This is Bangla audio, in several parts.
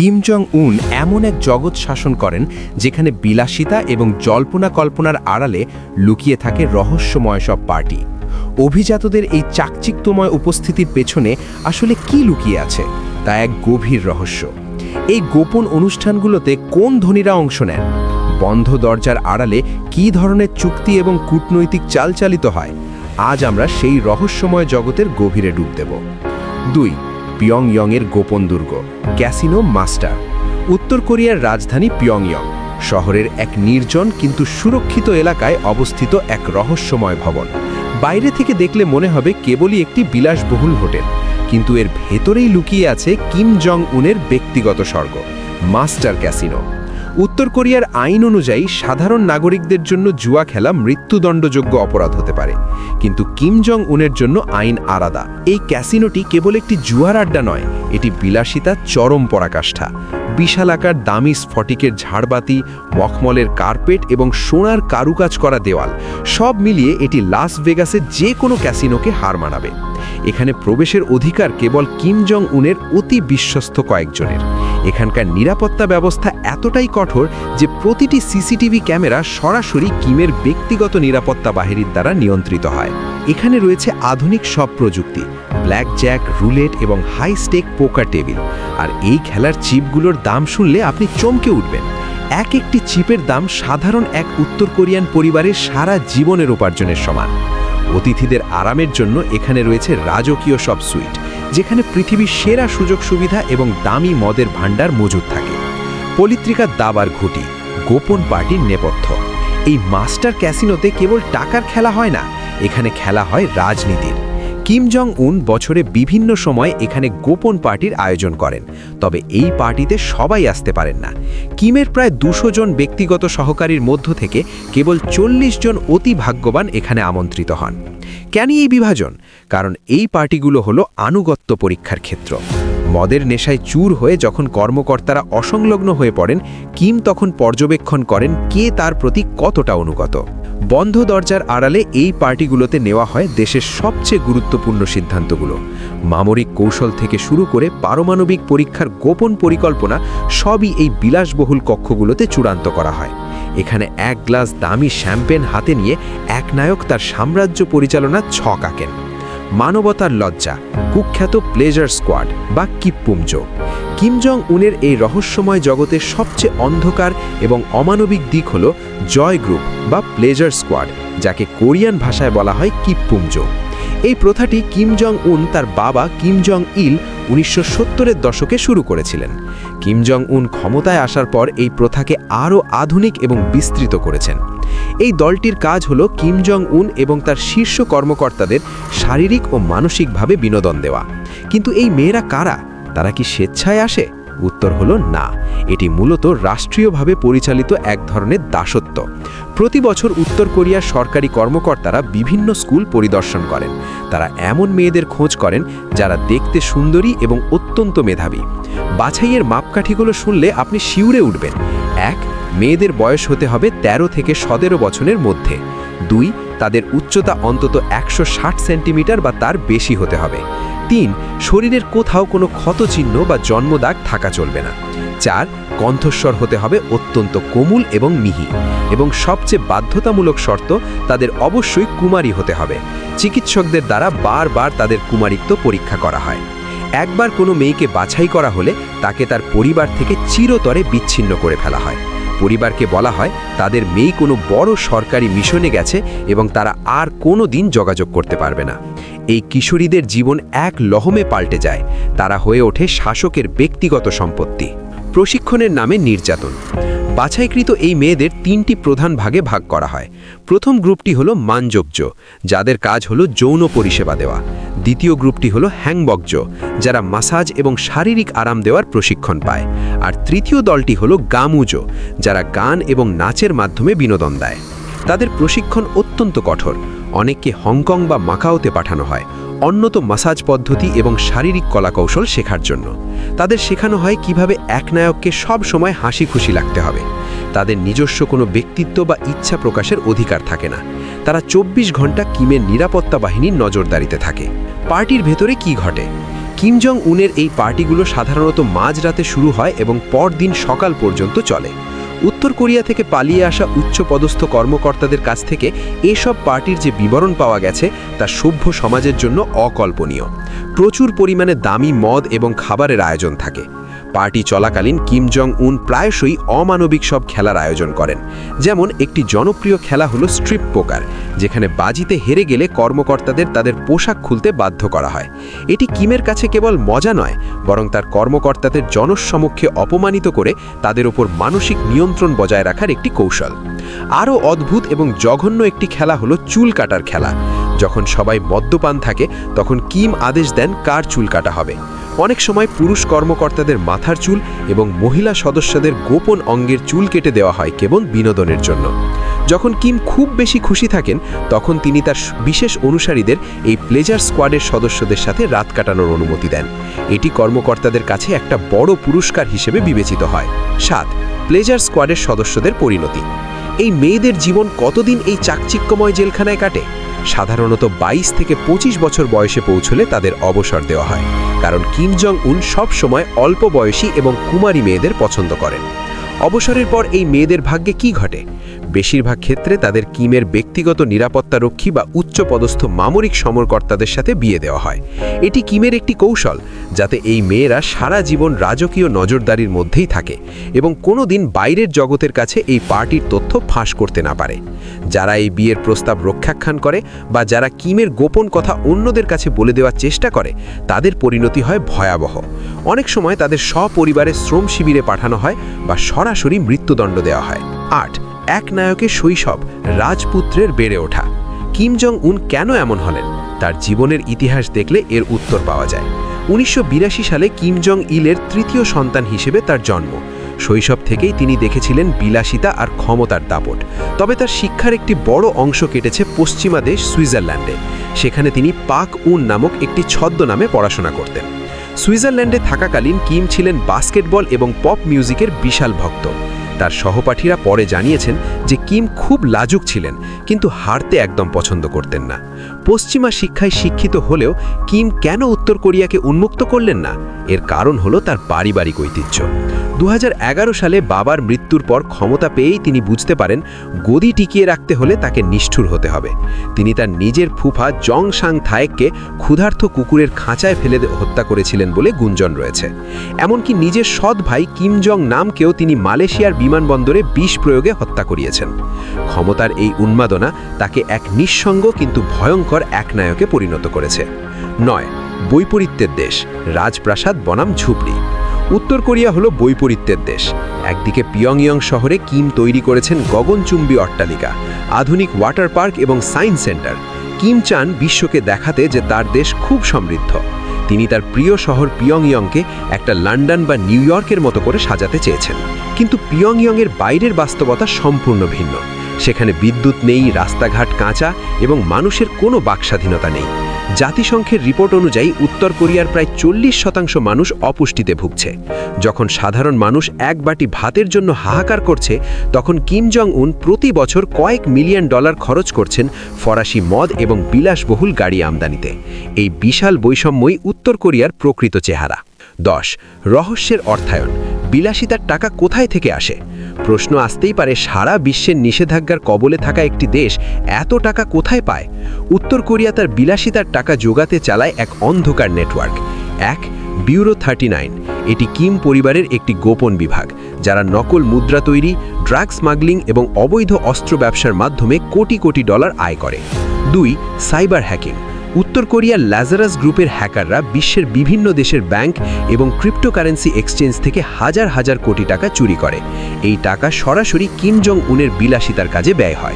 কিম জং উন এমন এক জগৎ শাসন করেন, যেখানে বিলাসিতা এবং জল্পনা কল্পনার আড়ালে লুকিয়ে থাকে রহস্যময় সব পার্টি। অভিজাতদের এই চাকচিক্যময় উপস্থিতির পেছনে আসলে কি লুকিয়ে আছে, তা এক গভীর রহস্য। এই গোপন অনুষ্ঠানগুলোতে কোন ধনীরা অংশ নেন? বন্ধ দরজার আড়ালে কী ধরনের চুক্তি এবং কূটনৈতিক চালচালিত হয়? আজ আমরা সেই রহস্যময় জগতের গভীরে ডুব দেব। দুই পিয়ংইয়ংয়ের গোপন দুর্গ, ক্যাসিনো মাস্টার। উত্তর কোরিয়ার রাজধানী পিয়ংইয়ং, শহরের এক নির্জন কিন্তু সুরক্ষিত এলাকায় অবস্থিত এক রহস্যময় ভবন। বাইরে থেকে দেখলে মনে হবে কেবলই একটি বিলাসবহুল হোটেল, কিন্তু এর ভেতরেই লুকিয়ে আছে কিম জং উনের ব্যক্তিগত স্বর্গ, মাস্টার ক্যাসিনো। উত্তর কোরিয়ার আইন অনুযায়ী সাধারণ নাগরিকদের জন্য জুয়া খেলা মৃত্যুদণ্ডযোগ্য অপরাধ হতে পারে। কিন্তু কিম জং উনের জন্য আইন আলাদা। এই ক্যাসিনোটি কেবল একটি জুয়ার আড্ডা নয়, এটি বিলাসিতা চরম পরাকাষ্ঠা। বিশালাকার দামি স্ফটিকের ঝাড়বাতি, মখমলের কার্পেট এবং সোনার কারুকাজ করা দেওয়াল, সব মিলিয়ে এটি লাস ভেগাসে যে কোনো ক্যাসিনোকে হার মানাবে। এখানে প্রবেশের অধিকার কেবল কিম জং উনের অতি বিশ্বস্ত কয়েকজনের। এখানকার নিরাপত্তা ব্যবস্থা এতটাই কঠোর যে প্রতিটি সিসিটিভি ক্যামেরা সরাসরি কিমের ব্যক্তিগত নিরাপত্তা বাহিনীর দ্বারা নিয়ন্ত্রিত হয়। এখানে রয়েছে আধুনিক সব প্রযুক্তি ব্ল্যাক জ্যাক রুলেট এবং হাই স্টেক পোকার টেবিল। আর এই খেলার চিপগুলোর দাম শুনলে আপনি চমকে উঠবেন। এক একটি চিপের দাম সাধারণ এক উত্তর কোরিয়ান পরিবারের সারা জীবনের উপার্জনের সমান। অতিথিদের আরামের জন্য এখানে রয়েছে রাজকীয় সব সুইট যেখানে পৃথিবীর সেরা সুযোগ সুবিধা এবং দামি মদের ভাণ্ডার মজুদ থাকে। পলিত্রিকা দাবার ঘুটি, গোপন পার্টির নেপথ্য। এই মাস্টার ক্যাসিনোতে কেবল টাকার খেলা হয় না, এখানে খেলা হয় রাজনীতির। কিম জং উন বছরে বিভিন্ন সময় এখানে গোপন পার্টির আয়োজন করেন। তবে এই পার্টিতে সবাই আসতে পারেন না। কিমের প্রায় দুশো জন ব্যক্তিগত সহকারীর মধ্য থেকে কেবল চল্লিশ জন অতি ভাগ্যবান এখানে আমন্ত্রিত হন। কেন এই বিভাজন? কারণ এই পার্টিগুলো হলো আনুগত্য পরীক্ষার ক্ষেত্র। মদের নেশায় চুর হয়ে যখন কর্মকর্তারা অসংলগ্ন হয়ে পড়েন, কিম তখন পর্যবেক্ষণ করেন কে তার প্রতি কতটা অনুগত। বন্ধ দরজার আড়ালে এই পার্টিগুলোতে নেওয়া হয় দেশের সবচেয়ে গুরুত্বপূর্ণ সিদ্ধান্তগুলো। মামরিক কৌশল থেকে শুরু করে পারমাণবিক পরীক্ষার গোপন পরিকল্পনা সবই এই বিলাসবহুল কক্ষগুলোতে চূড়ান্ত করা হয়। এখানে এক গ্লাস দামি শ্যাম্পেন হাতে নিয়ে এক নায়ক তার সাম্রাজ্য পরিচালনা ছক আঁকেন। মানবতার লজ্জা, কুখ্যাত প্লেজার স্কোয়াড বা কিপ্পুমজো। কিম জং উনের এই রহস্যময় জগতের সবচেয়ে অন্ধকার এবং অমানবিক দিক হল জয় গ্রুপ বা প্লেজার স্কোয়াড যাকে কোরিয়ান ভাষায় বলা হয় কিপ্পুমজো। এই প্রথাটি কিম জং উন তার বাবা কিম জং ইল উনিশশো সত্তরের দশকে শুরু করেছিলেন। কিম জং উন ক্ষমতায় আসার পর এই প্রথাকে আরও আধুনিক এবং বিস্তৃত করেছেন। এই দলটির কাজ হলো কিম জং উন এবং তার শীর্ষ কর্মকর্তাদের শারীরিক ও মানসিকভাবে বিনোদন দেওয়া। কিন্তু এই মেয়েরা কারা? তারা কি স্বেচ্ছায় আসে? উত্তর হলো না। এটি মূলত রাষ্ট্রীয়ভাবে পরিচালিত এক ধরনের দাসত্ব। প্রতি বছর উত্তর কোরিয়ার সরকারি কর্মকর্তারা বিভিন্ন স্কুল পরিদর্শন করেন। তারা এমন মেয়েদের খোঁজ করেন যারা দেখতে সুন্দরী এবং অত্যন্ত মেধাবী। বাছাইয়ের মাপকাঠিগুলো শুনলে আপনি শিউরে উঠবেন। এক, মেয়েদের বয়স হতে হবে ১৩ থেকে সতেরো বছরের মধ্যে। দুই, তাদের উচ্চতা অন্তত একশো ষাট সেন্টিমিটার বা তার বেশি হতে হবে। তিন, শরীরের কোথাও কোনো ক্ষতচিহ্ন বা জন্মদাগ থাকা চলবে না। চার, কণ্ঠস্বর হতে হবে অত্যন্ত কোমল এবং মিহি এবং সবচেয়ে বাধ্যতামূলক শর্ত, তাদের অবশ্যই কুমারী হতে হবে। চিকিৎসকদের দ্বারা বারবার তাদের কুমারিত্ব পরীক্ষা করা হয়। একবার কোনো মেয়েকে বাছাই করা হলে তাকে তার পরিবার থেকে চিরতরে বিচ্ছিন্ন করে ফেলা হয়। পরিবারকে বলা হয়, তাদের মেয়ে কোনো বড় সরকারি মিশনে গেছে এবং তারা আর কোনো দিন যোগাযোগ করতে পারবে না। এই কিশোরীদের জীবন এক লহমে পাল্টে যায়। তারা হয়ে ওঠে শাসকের ব্যক্তিগত সম্পত্তি। প্রশিক্ষণের নামে নির্যাতন। বাছাইকৃত এই মেয়েদের তিনটি প্রধান ভাগে ভাগ করা হয়। প্রথম গ্রুপটি হলো মানযোগ্য যাদের কাজ হলো যৌন পরিষেবা দেওয়া। দ্বিতীয় গ্রুপটি হলো হ্যাংবকজ, যারা মাসাজ এবং শারীরিক আরাম দেওয়ার প্রশিক্ষণ পায়। আর তৃতীয় দলটি হলো গামুজো, যারা গান এবং নাচের মাধ্যমে বিনোদন দেয়। তাদের প্রশিক্ষণ অত্যন্ত কঠোর। অনেককে হংকং বা মাকাওতে পাঠানো হয় অন্যত মাসাজ পদ্ধতি এবং শারীরিক কলাকৌশল শেখার জন্য। তাদের শেখানো হয় কীভাবে এক নায়ককে সব সময় হাসি খুশি লাগতে হবে। তাদের নিজস্ব কোনো ব্যক্তিত্ব বা ইচ্ছা প্রকাশের অধিকার থাকে না। তারা ২৪ ঘণ্টা কিমের নিরাপত্তা বাহিনীর নজরদারিতে থাকে। পার্টির ভেতরে কি ঘটে? কিম জং উনের এই পার্টিগুলো সাধারণত মাঝরাতে শুরু হয় এবং পরদিন সকাল পর্যন্ত চলে। উত্তর কোরিয়া থেকে পালিয়ে আসা উচ্চপদস্থ কর্মকর্তাদের কাছ থেকে এসব পার্টির যে বিবরণ পাওয়া গেছে, তা সভ্য সমাজের জন্য অকল্পনীয়। প্রচুর পরিমাণে দামি মদ এবং খাবারের আয়োজন থাকে। পার্টি চলাকালীন কিম জং উন প্রায়শই অমানবিক সব খেলার আয়োজন করেন। যেমন একটি জনপ্রিয় খেলা হলো স্ট্রিপ পোকার, যেখানে বাজিতে হেরে গেলে কর্মকর্তাদের তাদের পোশাক খুলতে বাধ্য করা হয়। এটি কিমের কাছে কেবল মজা নয়, বরং তার কর্মকর্তাদের জনসমক্ষে অপমানিত করে তাদের ওপর মানসিক নিয়ন্ত্রণ বজায় রাখার একটি কৌশল। আরও অদ্ভুত এবং জঘন্য একটি খেলা হলো চুল কাটার খেলা। যখন সবাই মদ্যপান থাকে, তখন কিম আদেশ দেন কার চুল কাটা হবে। অনেক সময় পুরুষ কর্মকর্তাদের মাথার চুল এবং মহিলা সদস্যদের গোপন অঙ্গের চুল কেটে দেওয়া হয় কেবল বিনোদনের জন্য। যখন কিম খুব বেশি খুশি থাকেন, তখন তিনি তার বিশেষ অনুসারীদের এই প্লেজার স্কোয়াডের সদস্যদের সাথে রাত কাটানোর অনুমতি দেন। এটি কর্মকর্তাদের কাছে একটা বড় পুরস্কার হিসেবে বিবেচিত হয়। সাত প্লেজার স্কোয়াডের সদস্যদের পরিণতি। এই মেয়েদের জীবন কতদিন এই চাকচিক্যময় জেলখানায় কাটে? সাধারণত ২২ থেকে ২৫ বছর বয়সে পৌঁছলে তাদের অবসর দেওয়া হয়। কারণ কিম জং উন সবসময় অল্প বয়সী এবং কুমারী মেয়েদের পছন্দ করেন। অবসরের পর এই মেয়েদের ভাগ্যে কি ঘটে? বেশিরভাগ ক্ষেত্রে তাদের কিমের ব্যক্তিগত নিরাপত্তারক্ষী বা উচ্চপদস্থ মামরিক সমরকর্তাদের সাথে বিয়ে দেওয়া হয়। এটি কিমের একটি কৌশল, যাতে এই মেয়েরা সারা জীবন রাজকীয় নজরদারির মধ্যেই থাকে এবং কোনো দিন বাইরের জগতের কাছে এই পার্টির তথ্য ফাঁস করতে না পারে। যারা এই বিয়ের প্রস্তাব রক্ষাখ্যান করে বা যারা কিমের গোপন কথা অন্যদের কাছে বলে দেওয়ার চেষ্টা করে, তাদের পরিণতি হয় ভয়াবহ। অনেক সময় তাদের সপরিবারে শ্রম শিবিরে পাঠানো হয় বা সরাসরি মৃত্যুদণ্ড দেওয়া হয়। আট, এক নায়কের শৈশব, রাজপুত্রের বেড়ে ওঠা। কিম জং উন কেন এমন হলেন? তার জীবনের ইতিহাস দেখলে এর উত্তর পাওয়া যায়। উনিশশো সালে কিম জং ইলের তৃতীয় সন্তান হিসেবে তার জন্ম। শৈশব থেকেই তিনি দেখেছিলেন বিলাসিতা আর ক্ষমতার দাপট। তবে তার শিক্ষার একটি বড় অংশ কেটেছে পশ্চিমা দেশ সুইজারল্যান্ডে। সেখানে তিনি পাক উন নামক একটি ছদ্ম নামে পড়াশোনা করতেন। সুইজারল্যান্ডে থাকাকালীন কিম ছিলেন বাস্কেটবল এবং পপ মিউজিকের বিশাল ভক্ত। তার সহপাঠীরা পরে জানিয়েছেন যে কিম খুব লাজুক ছিলেন, কিন্তু হারতে একদম পছন্দ করতেন না। পশ্চিমা শিক্ষায় শিক্ষিত হলেও কিম কেন উত্তর কোরিয়াকে উন্মুক্ত করলেন না? এর কারণ হলো তার পারিবারিক ঐতিহ্য। দু হাজার এগারো সালে বাবার মৃত্যুর পর ক্ষমতা পেয়েই তিনি বুঝতে পারেন গদি টিকিয়ে রাখতে হলে তাকে নিষ্ঠুর হতে হবে। তিনি তার নিজের ফুফা জং সাং থায়েককে ক্ষুধার্থ কুকুরের খাঁচায় ফেলে হত্যা করেছিলেন বলে গুঞ্জন রয়েছে। এমনকি নিজের সৎ ভাই কিম জং নামকেও তিনি মালয়েশিয়ার বিমানবন্দরে বিষ প্রয়োগে হত্যা করিয়েছেন। ক্ষমতার এই উন্মাদনা তাকে এক নিঃসঙ্গ কিন্তু ভয়ঙ্কর একনায়কে পরিণত করেছে। নয়, বৈপরীত্যের দেশ, রাজপ্রাসাদ বনাম ঝুপড়ি। উত্তর কোরিয়া হলো বৈপরীত্যের দেশ। একদিকে পিয়ংইয়ং শহরে কিম তৈরি করেছেন গগনচুম্বী অট্টালিকা, আধুনিক ওয়াটার পার্ক এবং সায়েন্স সেন্টার। কিম চান বিশ্বকে দেখাতে যে তার দেশ খুব সমৃদ্ধ। তিনি তার প্রিয় শহর পিয়ংইয়ংকে একটা লন্ডন বা নিউ ইয়র্কের মতো করে সাজাতে চেয়েছেন। কিন্তু পিয়ংইয়ংয়ের বাইরের বাস্তবতা সম্পূর্ণ ভিন্ন। সেখানে বিদ্যুৎ নেই, রাস্তাঘাট কাঁচা এবং মানুষের কোনো বাকস্বাধীনতা নেই। জাতিসংঘের রিপোর্ট অনুযায়ী উত্তর কোরিয়ার প্রায় চল্লিশ শতাংশ মানুষ অপুষ্টিতে ভুগছে। যখন সাধারণ মানুষ এক বাটি ভাতের জন্য হাহাকার করছে, তখন কিম জং উন প্রতি বছর কয়েক মিলিয়ন ডলার খরচ করছেন ফরাসি মদ এবং বিলাসবহুল গাড়ি আমদানিতে। এই বিশাল বৈষম্যই উত্তর কোরিয়ার প্রকৃত চেহারা। দশ, রহস্যের অর্থায়ন। বিলাসিতার টাকা কোথায় থেকে আসে? প্রশ্ন আসতেই পারে, সারা বিশ্বের নিষেধাজ্ঞার কবলে থাকা একটি দেশ এত টাকা কোথায় পায়? উত্তর কোরিয়া তার বিলাসিতার টাকা যোগাতে চালায় এক অন্ধকার নেটওয়ার্ক। এক, বিউরো থার্টি নাইন, এটি কিম পরিবারের একটি গোপন বিভাগ, যারা নকল মুদ্রা তৈরি, ড্রাগ স্মাগলিং এবং অবৈধ অস্ত্র ব্যবসার মাধ্যমে কোটি কোটি ডলার আয় করে। দুই, সাইবার হ্যাকিং উত্তর কোরিয়ার ল্যাজারাস গ্রুপের হ্যাকাররা বিশ্বের বিভিন্ন দেশের ব্যাংক এবং ক্রিপ্টোকারেন্সি এক্সচেঞ্জ থেকে হাজার হাজার কোটি টাকা চুরি করে। এই টাকা সরাসরি কিম জং উনের বিলাসিতার কাজে ব্যয় হয়।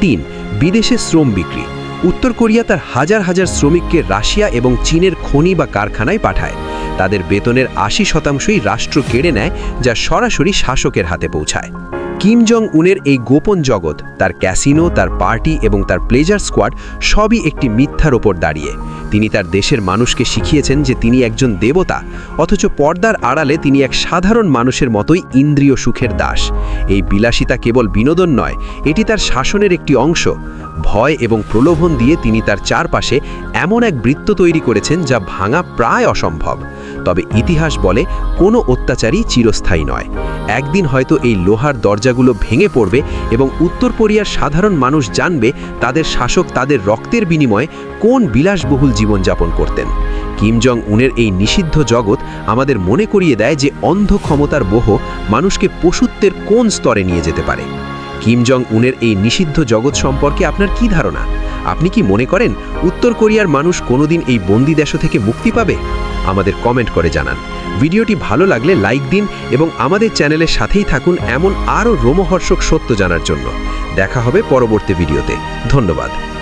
তিন, বিদেশে শ্রম বিক্রি। উত্তর কোরিয়া তার হাজার হাজার শ্রমিককে রাশিয়া এবং চীনের খনি বা কারখানায় পাঠায়। তাদের বেতনের আশি শতাংশই রাষ্ট্র কেড়ে নেয়, যা সরাসরি শাসকের হাতে পৌঁছায়। কিম জং উনের এই গোপন জগৎ, তার ক্যাসিনো, তার পার্টি এবং তার প্লেজার স্কোয়াড সবই একটি মিথ্যার ওপর দাঁড়িয়ে। তিনি তার দেশের মানুষকে শিখিয়েছেন যে তিনি একজন দেবতা, অথচ পর্দার আড়ালে তিনি এক সাধারণ মানুষের মতোই ইন্দ্রিয় সুখের দাস। এই বিলাসিতা কেবল বিনোদন নয়, এটি তার শাসনের একটি অংশ। ভয় এবং প্রলোভন দিয়ে তিনি তার চারপাশে এমন এক বৃত্ত তৈরি করেছেন যা ভাঙা প্রায় অসম্ভব। তবে ইতিহাস বলে কোনো অত্যাচারই চিরস্থায়ী নয়। একদিন হয়তো এই লোহার দরজাগুলো ভেঙে পড়বে এবং উত্তর কোরিয়ার সাধারণ মানুষ জানবে তাদের শাসক তাদের রক্তের বিনিময়ে কোন বিলাসবহুল জীবনযাপন করতেন? কিম জং উনের এই নিষিদ্ধ জগৎ আমাদের মনে করিয়ে দেয় যে অন্ধ ক্ষমতার বহ মানুষকে পশুত্বের কোন স্তরে নিয়ে যেতে পারে। কিম জং উনের এই নিষিদ্ধ জগৎ সম্পর্কে আপনার কি ধারণা? আপনি কি মনে করেন উত্তর কোরিয়ার মানুষ কোনোদিন এই বন্দি দেশ থেকে মুক্তি পাবে? আমাদের কমেন্ট করে জানান। ভিডিওটি ভালো লাগলে লাইক দিন এবং আমাদের চ্যানেলের সাথেই থাকুন এমন আরও রোমহর্ষক সত্য জানার জন্য। দেখা হবে পরবর্তী ভিডিওতে। ধন্যবাদ।